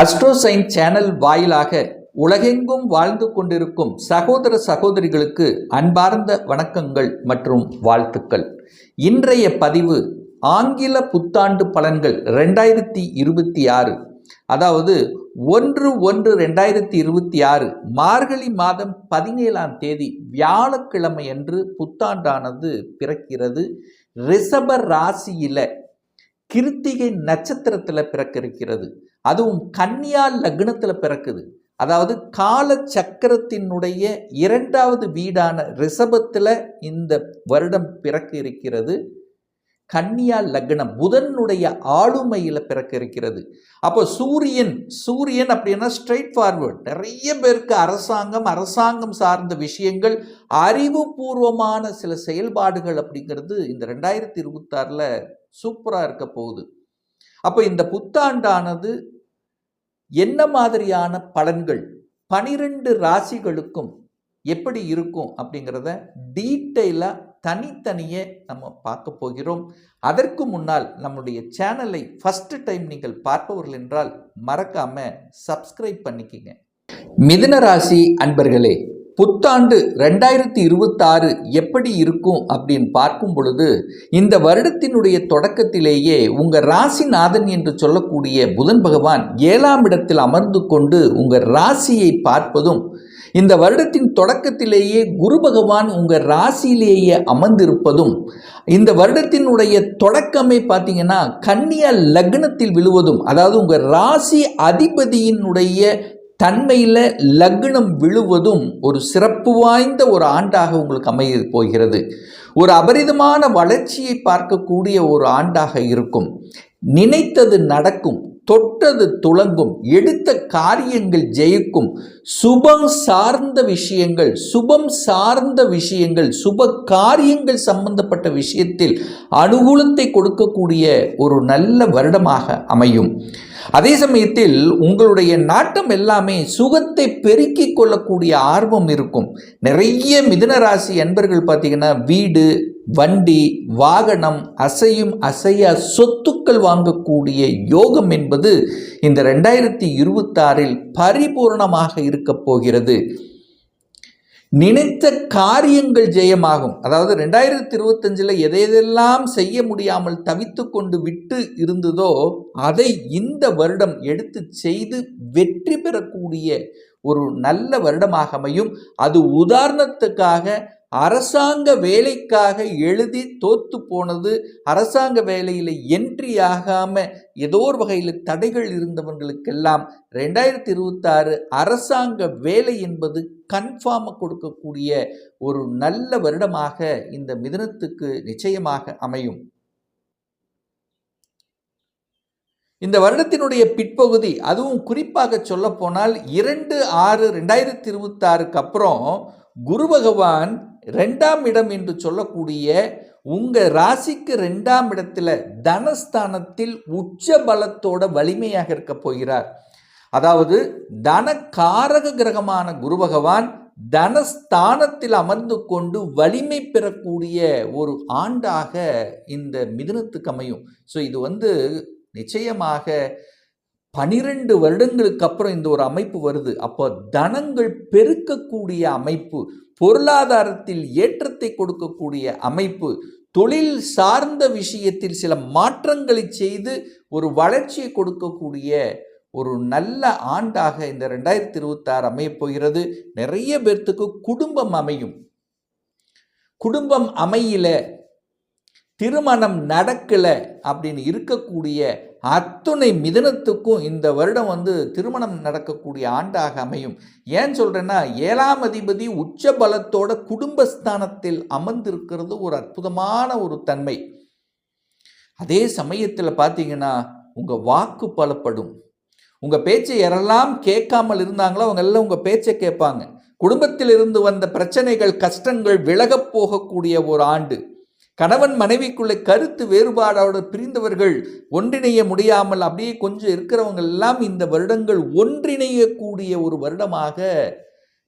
அஸ்ட்ரோசைன் channel வாயிலாக உலகெங்கும் வாழ்ந்து கொண்டிருக்கும் சகோதர சகோதரிகளுக்கு அன்பார்ந்த வணக்கங்கள் மற்றும் வாழ்த்துக்கள். இன்றைய பதிவு ஆங்கில புத்தாண்டு பலன்கள் ரெண்டாயிரத்தி இருபத்தி ஆறு. அதாவது ஒன்று ஒன்று ரெண்டாயிரத்தி இருபத்தி ஆறு மார்கழி மாதம் பதினேழாம் தேதி வியாழக்கிழமை அன்று புத்தாண்டானது பிறக்கிறது. ரிஷப ராசியில கிருத்திகை நட்சத்திரத்தில் பிறக்கிருக்கிறது. அதுவும் கன்னியா லக்னத்தில் பிறக்குது. அதாவது கால சக்கரத்தினுடைய இரண்டாவது வீடான ரிஷபத்தில் இந்த வருடம் பிறக்க இருக்கிறது. கன்னியா லக்னம் புதனுடைய ஆளுமையில் பிறக்க இருக்கிறது. அப்போ சூரியன் சூரியன் அப்படின்னா ஸ்ட்ரெயிட் ஃபார்வர்ட் நிறைய பேருக்கு அரசாங்கம் அரசாங்கம் சார்ந்த விஷயங்கள் அறிவுபூர்வமான சில செயல்பாடுகள் அப்படிங்கிறது இந்த ரெண்டாயிரத்தி இருபத்தாறில் சூப்பராக இருக்க போகுது. அப்போ இந்த புத்தாண்டானது என்ன மாதிரியான பலன்கள் பனிரெண்டு ராசிகளுக்கும் எப்படி இருக்கும் அப்படிங்கிறத டீட்டெயிலாக தனித்தனியே நம்ம பார்க்க போகிறோம். அதற்கு முன்னால் நம்முடைய சேனலை ஃபஸ்ட்டு டைம் நீங்கள் பார்ப்பவர்கள் என்றால் மறக்காமல் சப்ஸ்கிரைப் பண்ணிக்கிங்க. மிதுன ராசி அன்பர்களே புத்தாண்டு ரெண்டாயிரத்தி இருபத்தாறு எப்படி இருக்கும் அப்படின்னு பார்க்கும் பொழுது இந்த வருடத்தினுடைய தொடக்கத்திலேயே உங்கள் ராசிநாதன் என்று சொல்லக்கூடிய புதன் பகவான் ஏழாம் இடத்தில் அமர்ந்து கொண்டு உங்கள் ராசியை பார்ப்பதும் இந்த வருடத்தின் தொடக்கத்திலேயே குரு பகவான் உங்கள் ராசியிலேயே அமர்ந்திருப்பதும் இந்த வருடத்தினுடைய தொடக்கமே பார்த்தீங்கன்னா கன்னியா லக்னத்தில் விழுவதும் அதாவது உங்கள் ராசி அதிபதியினுடைய தன்மையில் லக்னம் விழுவதும் ஒரு சிறப்பு வாய்ந்த ஒரு ஆண்டாக உங்களுக்கு அமைய போகிறது. ஒரு அபரிதமான வளர்ச்சியை பார்க்கக்கூடிய ஒரு ஆண்டாக இருக்கும். நினைத்தது நடக்கும். தொட்டது துளங்கும். எடுத்த காரியங்கள் ஜெயிக்கும். சுபம் சார்ந்த விஷயங்கள் சுபம் சார்ந்த விஷயங்கள் சுப காரியங்கள் சம்பந்தப்பட்ட விஷயத்தில் அனுகூலத்தை கொடுக்கக்கூடிய ஒரு நல்ல வருடமாக அமையும். அதே சமயத்தில் உங்களுடைய நாட்டம் எல்லாமே சுகத்தை பெருக்கிக் கொள்ளக்கூடிய ஆர்வம் இருக்கும். நிறைய மிதுன ராசி அன்பர்கள் பார்த்தீங்கன்னா வீடு வண்டி வாகனம் அசையும் அசையா சொத்துக்கள் வாங்கக்கூடிய யோகம் என்பது இந்த ரெண்டாயிரத்தி இருபத்தாறில் பரிபூர்ணமாக இருக்கப் போகிறது. நினைத்த காரியங்கள் ஜெயமாகும். அதாவது ரெண்டாயிரத்தி இருபத்தஞ்சில் எதையெல்லாம் செய்ய முடியாமல் தவித்து கொண்டு விட்டு இருந்ததோ அதை இந்த வருடம் எடுத்து செய்து வெற்றி பெறக்கூடிய ஒரு நல்ல வருடமாக அமையும். அது உதாரணத்துக்காக அரசாங்க வேலைக்காக எழுதி தோத்து போனது அரசாங்க வேலையில் என்ட்ரி ஆகாமல் ஏதோ ஒரு வகையில் தடைகள் இருந்தவங்களுக்கெல்லாம் ரெண்டாயிரத்தி இருபத்தாறு அரசாங்க வேலை என்பது கன்ஃபார்மாக கொடுக்கக்கூடிய ஒரு நல்ல வருடமாக இந்த மிதனத்துக்கு நிச்சயமாக அமையும். இந்த வருடத்தினுடைய பிற்பகுதி அதுவும் குறிப்பாக சொல்ல போனால் இரண்டு ஆறு ரெண்டாயிரத்தி இருபத்தாறுக்கு அப்புறம் குரு பகவான் ரெண்டாம் இடம் என்று சொல்லக்கூடிய உங்கள் ராசிக்கு ரெண்டாம் இடத்துல தனஸ்தானத்தில் உச்ச பலத்தோட வலிமையாக இருக்க போகிறார். அதாவது தனக்காரக கிரகமான குரு பகவான் தனஸ்தானத்தில் அமர்ந்து கொண்டு வலிமை பெறக்கூடிய ஒரு ஆண்டாக இந்த மிதுனத்துக்கு அமையும். ஸோ இது வந்து நிச்சயமாக பனிரெண்டு வருடங்களுக்கு அப்புறம் இந்த ஒரு அமைப்பு வருது. அப்போ தனங்கள் பெருக்கக்கூடிய அமைப்பு பொருளாதாரத்தில் ஏற்றத்தை கொடுக்கக்கூடிய அமைப்பு தொழில் சார்ந்த விஷயத்தில் சில மாற்றங்களை செய்து ஒரு வளர்ச்சியை கொடுக்கக்கூடிய ஒரு நல்ல ஆண்டாக இந்த ரெண்டாயிரத்தி இருபத்தாறு அமையப்போகிறது நிறைய பேர்த்துக்கு குடும்பம் அமையும். குடும்பம் அமையல திருமணம் நடக்கலை அப்படின்னு இருக்கக்கூடிய அத்துணை மிதனத்துக்கும் இந்த வருடம் வந்து திருமணம் நடக்கக்கூடிய ஆண்டாக அமையும். ஏன் சொல்கிறேன்னா ஏழாம் அதிபதி உச்ச பலத்தோட குடும்பஸ்தானத்தில் அமர்ந்திருக்கிறது ஒரு அற்புதமான ஒரு தன்மை. அதே சமயத்தில் பார்த்தீங்கன்னா உங்கள் வாக்கு பலப்படும். உங்கள் பேச்சை யாரெல்லாம் கேட்காமல் இருந்தாங்களோ அவங்க எல்லாம் உங்கள் பேச்சை கேட்பாங்க. குடும்பத்தில் இருந்து வந்த பிரச்சனைகள் கஷ்டங்கள் விலகப் போகக்கூடிய ஒரு ஆண்டு. கணவன் மனைவிக்குள்ளே கருத்து வேறுபாடோடு பிரிந்தவர்கள் ஒன்றிணைய முடியாமல் அப்படியே கொஞ்சம் இருக்கிறவங்க எல்லாம் இந்த வருடங்கள் ஒன்றிணையக்கூடிய ஒரு வருடமாக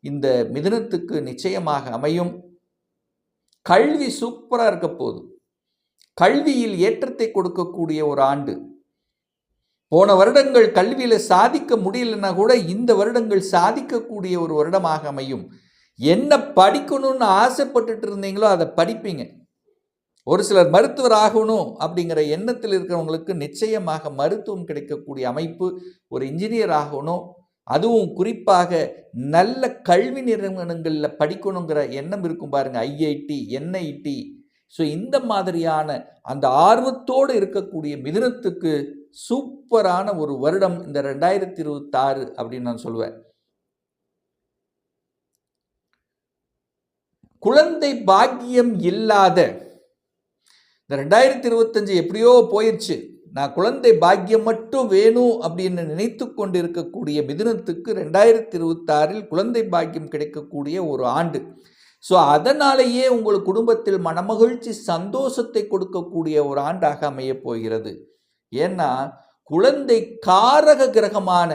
இந்த மிதனத்துக்கு நிச்சயமாக அமையும். கல்வி சூப்பராக இருக்க போகுது. கல்வியில் ஏற்றத்தை கொடுக்கக்கூடிய ஒரு ஆண்டு. போன வருடங்கள் கல்வியில் சாதிக்க முடியலன்னா கூட இந்த வருடங்கள் சாதிக்கக்கூடிய ஒரு வருடமாக அமையும். என்ன படிக்கணும்னு ஆசைப்பட்டுட்டு இருந்தீங்களோ அதை படிப்பீங்க. ஒரு சிலர் மருத்துவர் ஆகணும் அப்படிங்கிற எண்ணத்தில் இருக்கிறவங்களுக்கு நிச்சயமாக மருத்துவம் கிடைக்கக்கூடிய அமைப்பு ஒரு இன்ஜினியர் ஆகணும். அதுவும் குறிப்பாக நல்ல கல்வி நிறுவனங்களில் படிக்கணுங்கிற எண்ணம் இருக்கும் பாருங்கள் ஐஐடி என்ஐடி. ஸோ இந்த மாதிரியான அந்த ஆர்வத்தோடு இருக்கக்கூடிய மிதுனத்துக்கு சூப்பரான ஒரு வருடம் இந்த ரெண்டாயிரத்தி இருபத்தாறு அப்படின்னு நான் சொல்லுவேன். குழந்தை பாக்கியம் இல்லாத இந்த ரெண்டாயிரத்தி இருபத்தஞ்சு எப்படியோ போயிடுச்சு நான் குழந்தை பாக்கியம் மட்டும் வேணும் அப்படின்னு நினைத்து கொண்டிருக்கக்கூடிய மிதுனத்துக்கு ரெண்டாயிரத்தி இருபத்தாறில் குழந்தை பாக்கியம் கிடைக்கக்கூடிய ஒரு ஆண்டு. ஸோ அதனாலேயே உங்கள் குடும்பத்தில் மனமகிழ்ச்சி சந்தோஷத்தை கொடுக்கக்கூடிய ஒரு ஆண்டாக அமையப் போகிறது. ஏன்னா குழந்தை காரக கிரகமான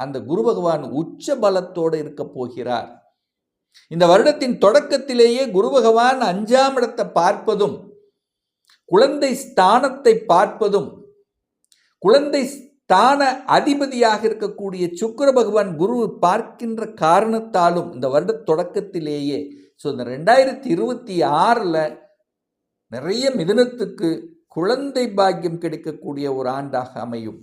அந்த குரு பகவான் உச்ச பலத்தோடு இருக்க போகிறார். இந்த வருடத்தின் தொடக்கத்திலேயே குரு பகவான் அஞ்சாம் இடத்தை பார்ப்பதும் குழந்தை ஸ்தானத்தை பார்ப்பதும் குழந்தை ஸ்தான அதிபதியாக இருக்கக்கூடிய சுக்கர பகவான் குரு பார்க்கின்ற காரணத்தாலும் இந்த வருட தொடக்கத்திலேயே ஸோ இந்த ரெண்டாயிரத்தி இருபத்தி ஆறில் நிறைய மிதனத்துக்கு குழந்தை பாக்கியம் கிடைக்கக்கூடிய ஒரு ஆண்டாக அமையும்.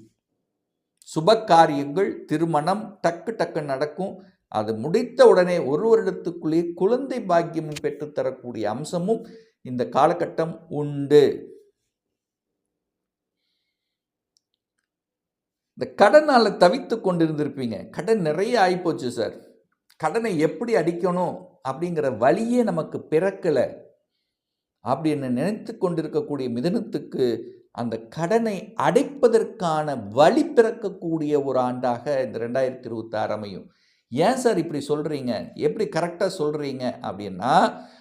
சுப காரியங்கள் திருமணம் டக்கு டக்கு நடக்கும். அது முடித்த உடனே ஒரு வருடத்துக்குள்ளேயே குழந்தை பாக்கியமும் பெற்றுத்தரக்கூடிய அம்சமும் இந்த காலகட்டம் உண்டு. இந்த கடனால் தவித்து கொண்டிருந்திருப்பீங்க. கடன் நிறைய ஆகிப்போச்சு சார். கடனை எப்படி அடிக்கணும் அப்படிங்கிற வழியே நமக்கு பிறக்கலை. அப்படின்னு நினைத்து கொண்டிருக்கக்கூடிய மிதனத்துக்கு அந்த கடனை அடைப்பதற்கான வழி பிறக்கக்கூடிய ஒரு ஆண்டாக இந்த ரெண்டாயிரத்தி இருபத்தாறு அமையும். ஏன் சார் இப்படி சொல்கிறீங்க எப்படி கரெக்டாக சொல்கிறீங்க அப்படின்னா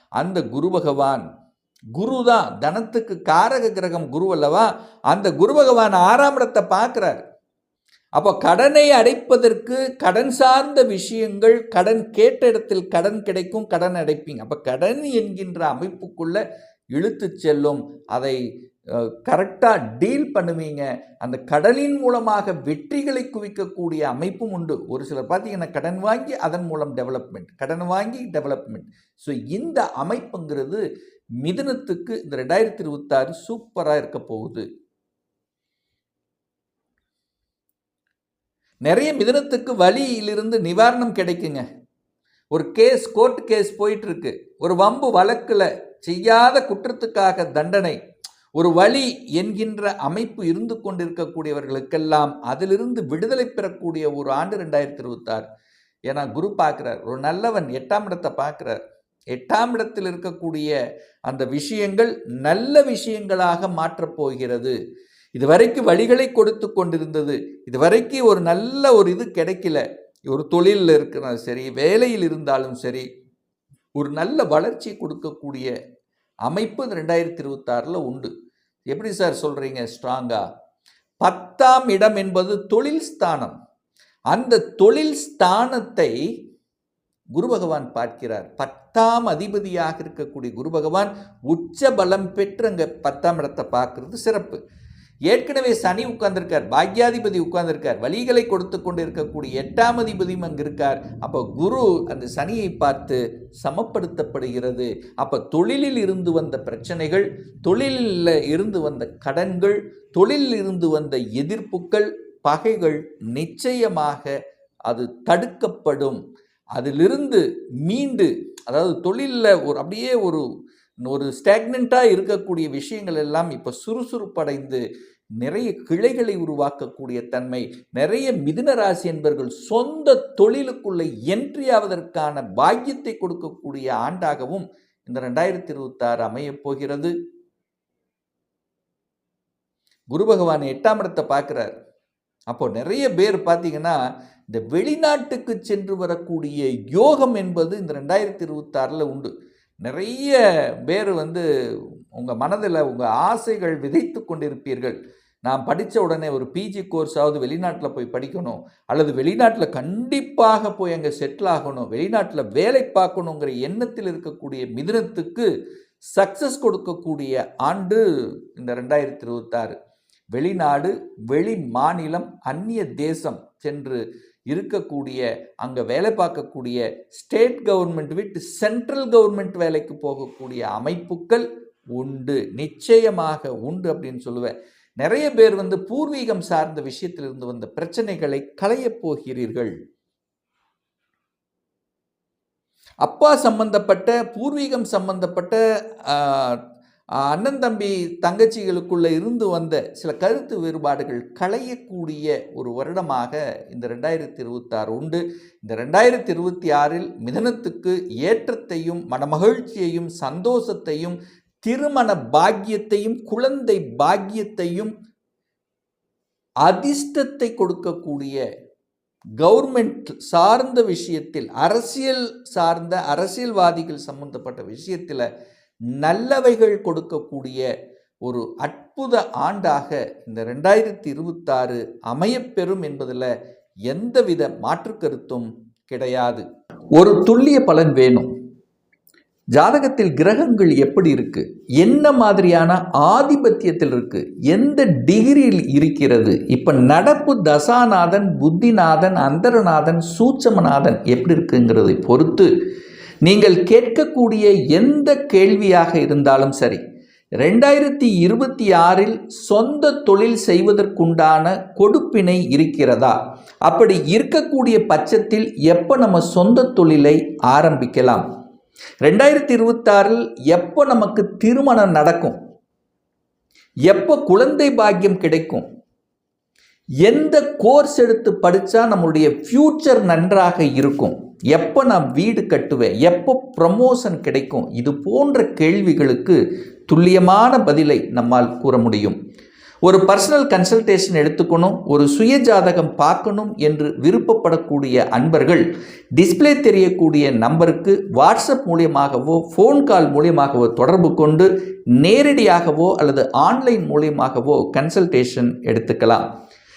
அந்த குரு பகவான் குரு தான் தனத்துக்கு காரக கிரகம் குரு அல்லவா? அந்த குரு பகவான் ஆறாம் இடத்தை பார்க்குறாரு. அப்போ கடனை அடைப்பதற்கு கடன் சார்ந்த விஷயங்கள் கடன் கேட்ட இடத்தில் கடன் கிடைக்கும் கடன் அடைப்பீங்க. அப்போ கடன் என்கின்ற அமைப்புக்குள்ள இழுத்து செல்லும் அதை கரெக்டாக டீல் பண்ணுவீங்க. அந்த கடலின் மூலமாக வெற்றிகளை குவிக்கக்கூடிய அமைப்பும் உண்டு. ஒரு சிலர் பார்த்தீங்கன்னா கடன் வாங்கி அதன் மூலம் டெவலப்மெண்ட் கடன் வாங்கி டெவலப்மெண்ட் ஸோ இந்த அமைப்புங்கிறது மிதனத்துக்கு இந்த ரெண்டாயிரத்தி இருபத்தாறு சூப்பராக இருக்க போகுது. நிறைய மிதனத்துக்கு வழியிலிருந்து நிவாரணம் கிடைக்குங்க. ஒரு கேஸ் கோர்ட் கேஸ் போயிட்டு இருக்கு. ஒரு வம்பு வழக்கில் செய்யாத குற்றத்துக்காக தண்டனை. ஒரு வழி என்கின்ற அமைப்பு இருந்து கொண்டிருக்கக்கூடியவர்களுக்கெல்லாம் அதிலிருந்து விடுதலை பெறக்கூடிய ஒரு ஆண்டு ரெண்டாயிரத்தி இருபத்தாறு. ஏன்னா குரு பார்க்குறார். ஒரு நல்லவன் எட்டாம் இடத்தை பார்க்குறார். எட்டாம் இடத்தில் இருக்கக்கூடிய அந்த விஷயங்கள் நல்ல விஷயங்களாக மாற்றப் போகிறது. இதுவரைக்கும் வழிகளை கொடுத்து கொண்டிருந்தது. இதுவரைக்கும் ஒரு நல்ல ஒரு இது கிடைக்கல. ஒரு தொழிலில் இருக்கிறாலும் சரி வேலையில் இருந்தாலும் சரி ஒரு நல்ல வளர்ச்சி கொடுக்கக்கூடிய அமைப்பு ரெண்டாயிரத்தி இருபத்தாறில் உண்டு. எப்படி சார் சொல்கிறீங்க ஸ்ட்ராங்காக பத்தாம் இடம் என்பது தொழில் ஸ்தானம். அந்த தொழில் ஸ்தானத்தை குரு பகவான் பார்க்கிறார். பத்தாம் அதிபதியாக இருக்கக்கூடிய குரு பகவான் உச்ச பலம் பெற்று அங்கே பத்தாம் இடத்தை பார்க்கறது சிறப்பு. ஏற்கனவே சனி உட்கார்ந்திருக்கார் பாக்யாதிபதி உட்கார்ந்திருக்கார் வழிகளை கொடுத்து கொண்டு இருக்கக்கூடிய எட்டாம் அதிபதியும் அங்கே இருக்கார் அப்போ குரு அந்த சனியை பார்த்து சமப்படுத்தப்படுகிறது. அப்போ தொழிலில் இருந்து வந்த பிரச்சனைகள் தொழிலில் இருந்து வந்த கடன்கள் தொழிலில் இருந்து வந்த எதிர்ப்புகள் பகைகள் நிச்சயமாக அது தடுக்கப்படும். அதிலிருந்து மீண்டு அதாவது தொழிலில் ஒரு அப்படியே ஒரு ஒரு ஸ்டாக்னண்ட்டாக இருக்கக்கூடிய விஷயங்கள் எல்லாம் இப்போ சுறுசுறுப்படைந்து நிறைய கிளைகளை உருவாக்கக்கூடிய தன்மை நிறைய மிதுன ராசி என்பவர்கள் சொந்த தொழிலுக்குள்ளே என்ட்ரி ஆவதற்கான பாக்கியத்தை கொடுக்கக்கூடிய ஆண்டாகவும் இந்த ரெண்டாயிரத்தி இருபத்தாறு அமையப் போகிறது. குரு பகவான் எட்டாம் இடத்தை பார்க்குறார். அப்போ நிறைய பேர் பார்த்தீங்கன்னா இந்த வெளிநாட்டுக்கு சென்று வரக்கூடிய யோகம் என்பது இந்த ரெண்டாயிரத்தி இருபத்தாறில் உண்டு. நிறைய பேர் வந்து உங்கள் மனதில் உங்கள் ஆசைகள் விதைத்து கொண்டிருப்பீர்கள். நான் படித்த உடனே ஒரு பிஜி கோர்ஸாவது வெளிநாட்டில் போய் படிக்கணும். அல்லது வெளிநாட்டில் கண்டிப்பாக போய் அங்கே செட்டில் ஆகணும். வெளிநாட்டில் வேலை பார்க்கணுங்கிற எண்ணத்தில் இருக்கக்கூடிய மிதனத்துக்கு சக்ஸஸ் கொடுக்கக்கூடிய ஆண்டு இந்த ரெண்டாயிரத்தி இருபத்தாறு. வெளிநாடு வெளி மாநிலம் அந்நிய தேசம் சென்று இருக்கக்கூடிய அங்கே வேலை பார்க்கக்கூடிய ஸ்டேட் கவர்மெண்ட் விட்டு சென்ட்ரல் கவர்மெண்ட் வேலைக்கு போகக்கூடிய அமைப்புகள் உண்டு. நிச்சயமாக உண்டு அப்படின்னு சொல்லுவேன். நிறைய பேர் வந்து பூர்வீகம் சார்ந்த விஷயத்திலிருந்து வந்த பிரச்சனைகளை களையப் போகிறீர்கள். அப்பா சம்பந்தப்பட்ட பூர்வீகம் சம்பந்தப்பட்ட அண்ணன் தம்பி தங்கச்சிகளுக்குள்ளே இருந்து வந்த சில கருத்து வேறுபாடுகள் களையக்கூடிய ஒரு வருடமாக இந்த ரெண்டாயிரத்தி இருபத்தாறு உண்டு. இந்த ரெண்டாயிரத்தி இருபத்தி ஆறில் மிதனத்துக்கு ஏற்றத்தையும் மனமகிழ்ச்சியையும் சந்தோஷத்தையும் திருமண பாக்கியத்தையும் குழந்தை பாக்கியத்தையும் அதிர்ஷ்டத்தை கொடுக்கக்கூடிய கவர்மெண்ட் சார்ந்த விஷயத்தில் அரசியல் சார்ந்த அரசியல்வாதிகள் சம்பந்தப்பட்ட விஷயத்தில் நல்லவைகள் கொடுக்கக்கூடிய ஒரு அற்புத ஆண்டாக இந்த ரெண்டாயிரத்தி இருபத்தாறு அமையப்பெறும் என்பதில் எந்தவித மாற்று கருத்தும் கிடையாது. ஒரு துல்லிய பலன் வேணும். ஜாதகத்தில் கிரகங்கள் எப்படி இருக்கு? என்ன மாதிரியான ஆதிபத்தியத்தில் இருக்கு? எந்த டிகிரியில் இருக்கிறது? இப்ப நடப்பு தசாநாதன் புத்திநாதன் அந்தரநாதன் சூட்சமநாதன் எப்படி இருக்குங்கிறதை பொறுத்து நீங்கள் கேட்கக்கூடிய எந்த கேள்வியாக இருந்தாலும் சரி ரெண்டாயிரத்தி இருபத்தி ஆறில் சொந்த தொழில் செய்வதற்குண்டான கொடுப்பினை இருக்கிறதா? அப்படி இருக்கக்கூடிய பட்சத்தில் எப்போ நம்ம சொந்த தொழிலை ஆரம்பிக்கலாம்? ரெண்டாயிரத்தி இருபத்தாறில் எப்போ நமக்கு திருமணம் நடக்கும்? எப்போ குழந்தை பாக்கியம் கிடைக்கும்? எந்த கோர்ஸ் எடுத்து படித்தா நம்மளுடைய ஃப்யூச்சர் நன்றாக இருக்கும்? எப்போ நான் வீடு கட்டுவேன்? எப்போ ப்ரமோஷன் கிடைக்கும்? இது போன்ற கேள்விகளுக்கு துல்லியமான பதிலை நம்மால் கூற முடியும். ஒரு பர்சனல் கன்சல்டேஷன் எடுத்துக்கணும் ஒரு சுய ஜாதகம் பார்க்கணும் என்று விருப்பப்படக்கூடிய அன்பர்கள் டிஸ்ப்ளே தெரியக்கூடிய நம்பருக்கு வாட்ஸ்அப் மூலியமாகவோ ஃபோன் கால் மூலியமாகவோ தொடர்பு கொண்டு நேரடியாகவோ அல்லது ஆன்லைன் மூலியமாகவோ கன்சல்டேஷன் எடுத்துக்கலாம்.